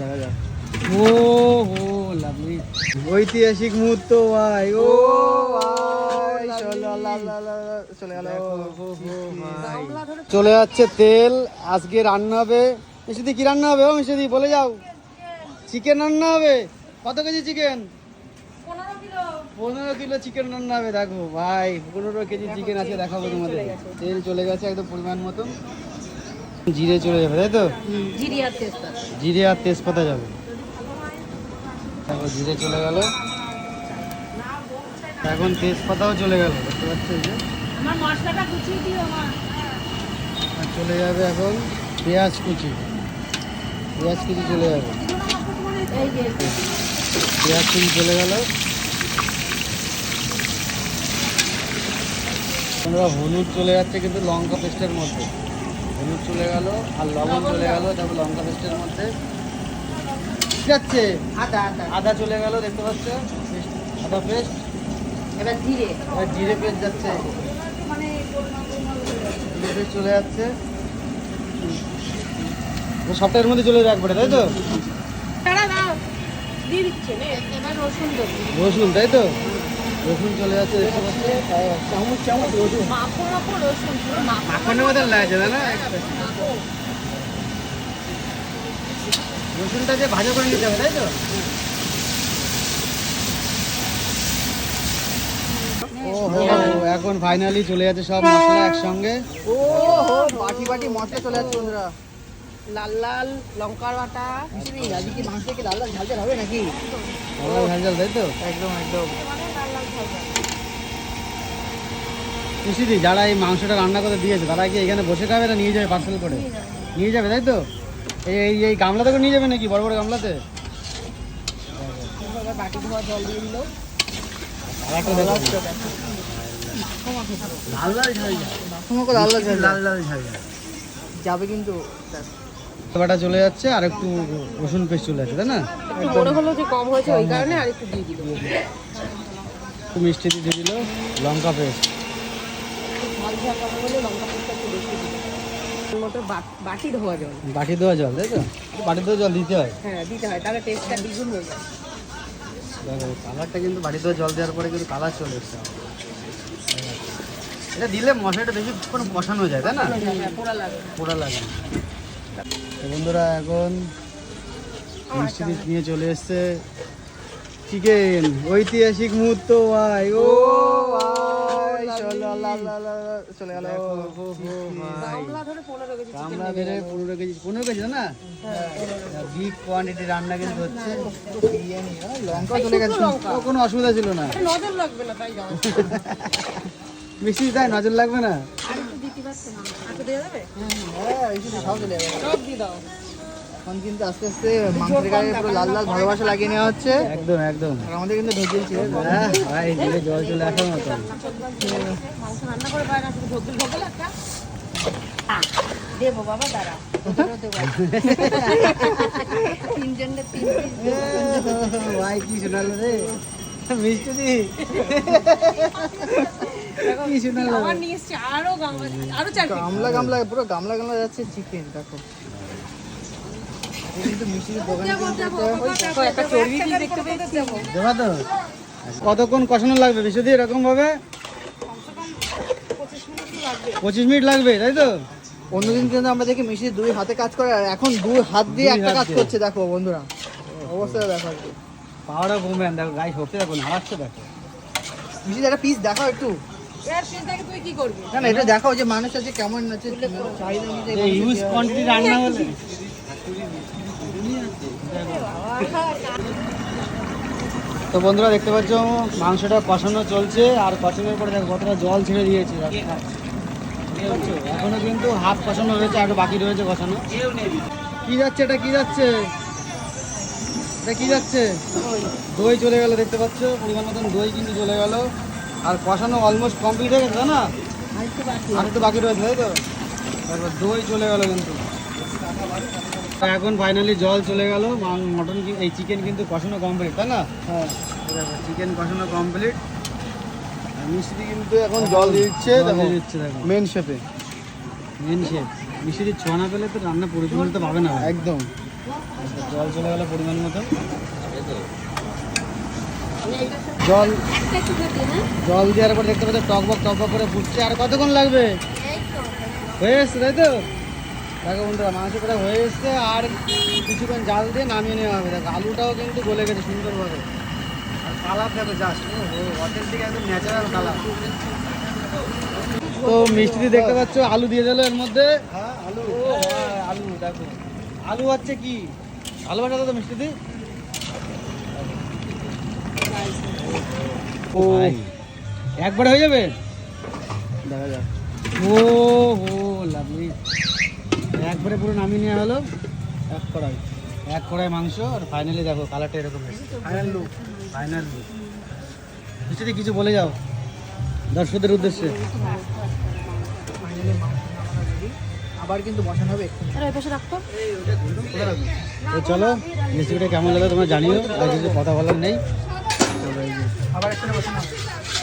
দেখা যাক। ও ও লাভলি ঐতিহাসিক মুহূর্ত ভাই। ও চলে যাচ্ছে তেল। আজকে রান্না হবে। মিশুদি কি রান্না হবে ও মিশুদি বলে যাও। চিকেন রান্না হবে। কত কেজি চিকেন? পনেরো কিলো চিকেন রান্না হবে দেখো ভাই। পনেরো কেজি চিকেন আছে দেখাবো তোমাদের তেল চলে গেছে একদম পরিমাণ মতন। জিরে চলে যাবে তাই তো? জিরি আর তেজপাতা। জিরে আর তেজপাতা যাবে। তারপর জিরে চলে গেল। এখন তেজপাতাও চলে গেল দেখতে পাচ্ছ যে? আমার মশলাটা গুছিয়ে দিও আমার। আর চলে যাবে এখন পেঁয়াজ কুচি। পেঁয়াজ কুচি চলে যাবে। পেঁয়াজ কুচি চলে গেল। আমরা হলুদ চলে যাচ্ছে কিন্তু লঙ্কা পেস্টের মধ্যে। হলুদ চলে গেল আর লবণ চলে গেল তারপর লঙ্কা পেস্টের মধ্যে। যাচ্ছে আদা আদা। আদা চলে গেল দেখতে পাচ্ছ? আদা পেস্ট এবার জিরে। আর জিরে পেস্ট যাচ্ছে। জিরে পেস্ট চলে যাচ্ছে। ও সবটার মধ্যে চলে যাবে একবারে তাই তো? এবার রসুন তাই তো? রসুন চলে যাচ্ছে দেখতে পাচ্ছ। চামচ চামচ রসুন। মাখো মাখো রসুন মাখনের মতন লাগছে তাই না? রসুনটা যে ভাজা করে নিতে হবে তাই তো? ও হো এখন ফাইনালি চলে যাচ্ছে সব মশলা একসঙ্গে। ও বাটি বাটি মশলা চলে যাচ্ছে বন্ধুরা। লাল লাল লঙ্কার বাটা। আজকে কি মাংস কি লাল লাল ঝাল ঝাল হবে নাকি? লাল ঝাল ঝাল তাই তো? একদম একদম। খুশিদি যারা এই মাংসটা রান্না করে দিয়েছে তারা কি এখানে বসে খাবে না নিয়ে যাবে পার্সেল করে? নিয়ে যাবে। তাই তো? এই এই- এই গামলাতে করে নিয়ে যাবে নাকি বড় বড় গামলাতে? বাটি ধোয়া জল দিয়ে দিল। লাল লাল ঝাল লাল লাল ঝাল লাল লাল ঝাল যাবে কিন্তু বাটা চলে যাচ্ছে আর একটু রসুন পেস্ট চলে যাচ্ছে তাই না? একটু মনে হলো যে কম হয়েছে ওই কারণে আর একটু দিয়ে দিল। একটু মিষ্টি দিয়ে দিল লঙ্কা পেস্ট। বাটি ধোয়া জল। বাটি দেওয়া জল তাই তো? বাটি দেওয়া জল দিতে হয়? হ্যাঁ দিতে হয় তাহলে টেস্টটা দ্বিগুণ হয়ে যায়। কালারটা কিন্তু বাড়িতে জল দেওয়ার পরে কিন্তু কালার চলে এসছে এটা দিলে মশলাটা বেশি কোনো কষানো যায় তাই না? হ্যাঁ পোড়া লাগে। পোড়া লাগে না। তো বন্ধুরা এখন মিষ্টি নিয়ে চলে এসছে চিকেন ঐতিহাসিক মুহূর্ত ভাই। ও চলো গেল। পনেরো বেড়ে পনেরো কেজি পনেরো কেজি না? বিগ কোয়ান্টিটি রান্না কিন্তু হচ্ছে। লঙ্কা চলে গেছে। কোনো অসুবিধা ছিল না। নজর লাগবে না তাই মিষ্টি তাই নজর লাগবে না? এখন কিন্তু আস্তে আস্তে মাংসের গায়ে পুরো লাল লাল ভালোবাসা লাগিয়ে নেওয়া হচ্ছে একদম একদম আর আমাদের কিন্তু ঢোকিল ছিল ভাই দিলে জল চলে আসার মতো মাংস রান্না করে পায় না শুধু ঢোকেল ঢোকেল একটা দেবো বাবা দাঁড়া তিনজনের তিন ভাই কি শোনালো রে? মিষ্টি কি শোনালো আবার নিয়ে এসছে আরও গামলা আরও চার গামলা গামলা পুরো গামলা গামলা যাচ্ছে চিকেন দেখো। দেখো, কতক্ষণ কষানো লাগবে? বিশুদি এরকম ভাবে? পঁচিশ মিনিট লাগবে তাই তো? অন্যদিন কিন্তু আমরা দেখি মিষ্টি দুই হাতে কাজ করে আর এখন দুই হাত দিয়ে একটা কাজ করছে দেখো বন্ধুরা। অবস্থা দেখো। পাওয়াটা কমবে দেখো গায়ে শক্তি দেখো নাড়াচ্ছে দেখো। মিষ্টি একটা পিস দেখাও একটু। এর piece দেখে তুই কি করবি? না না এটা দেখাও যে মানুষ আছে কেমন আছে ইউজ কোয়ান্টিটি রান্না হলে। তো বন্ধুরা দেখতে পাচ্ছ মাংসটা কষানো চলছে আর কষানোর পরে দেখো কতটা জল ছেড়ে দিয়েছে। এখনও কিন্তু হাফ কষানো রয়েছে আর বাকি রয়েছে কষানো। কি যাচ্ছে এটা কি যাচ্ছে? এটা কি যাচ্ছে? দই চলে গেল দেখতে পাচ্ছ? পরিমাণ মতন দই কিন্তু চলে গেল। আর কষানো অলমোস্ট কমপ্লিট হয়ে গেছে না? আর একটু বাকি। রয়েছে তাই তো? তারপর দই চলে গেল কিন্তু। এখন ফাইনালি জল চলে গেল মটন এই চিকেন কিন্তু কষানো কমপ্লিট তাই না? হ্যাঁ। চিকেন কষানো কমপ্লিট মিষ্টি কিন্তু এখন জল দিচ্ছে দেখো। মেন শেপে মেন শেপ মিষ্টির ছোঁয়া না পেলে তো রান্না পরিপূর্ণতা পাবে না। একদম। জল চলে গেল পরিমাণ মতো। জল জল দেওয়ার পর দেখতে পাচ্ছ টকবক টকবক করে ফুটছে। আর কতক্ষণ লাগবে? হয়ে এসছে তাই তো? দেখো বন্ধুরা মাংস প্রায় হয়ে এসছে আর কিছুক্ষণ জাল দিয়ে নামিয়ে নেওয়া হবে। দেখো আলুটাও কিন্তু গলে গেছে সুন্দরভাবে। আর কালার দেখো জাস্ট ও হোটেল একদম ন্যাচারাল কালার। তো মিষ্টি দিয়ে দেখতে পাচ্ছ আলু দিয়ে দিল এর মধ্যে। হ্যাঁ আলু। ও হ্যাঁ, আলু দেখো। আলু হচ্ছে কি? আলু বাটা তো মিষ্টি দি ও একবারে হয়ে যাবে? দেখা যাক। ও হো লাভলি একবারে পুরো নামিয়ে নেওয়া হলো। এক কড়াই। এক কড়াই মাংস আর ফাইনালি দেখো কালারটা এরকম ফাইনাল লুক ফাইনাল লুক মিষ্টি কিছু বলে যাও দর্শকদের উদ্দেশ্যে। আবার কিন্তু বসানো হবে এক্ষুনি। আরে ওই পাশে রাখতো। কোথায় রাখব? তো চলো রেসিপিটা কেমন লাগে তোমরা জানিও। আর কিছু কথা বলার নেই। আবার একটু হবে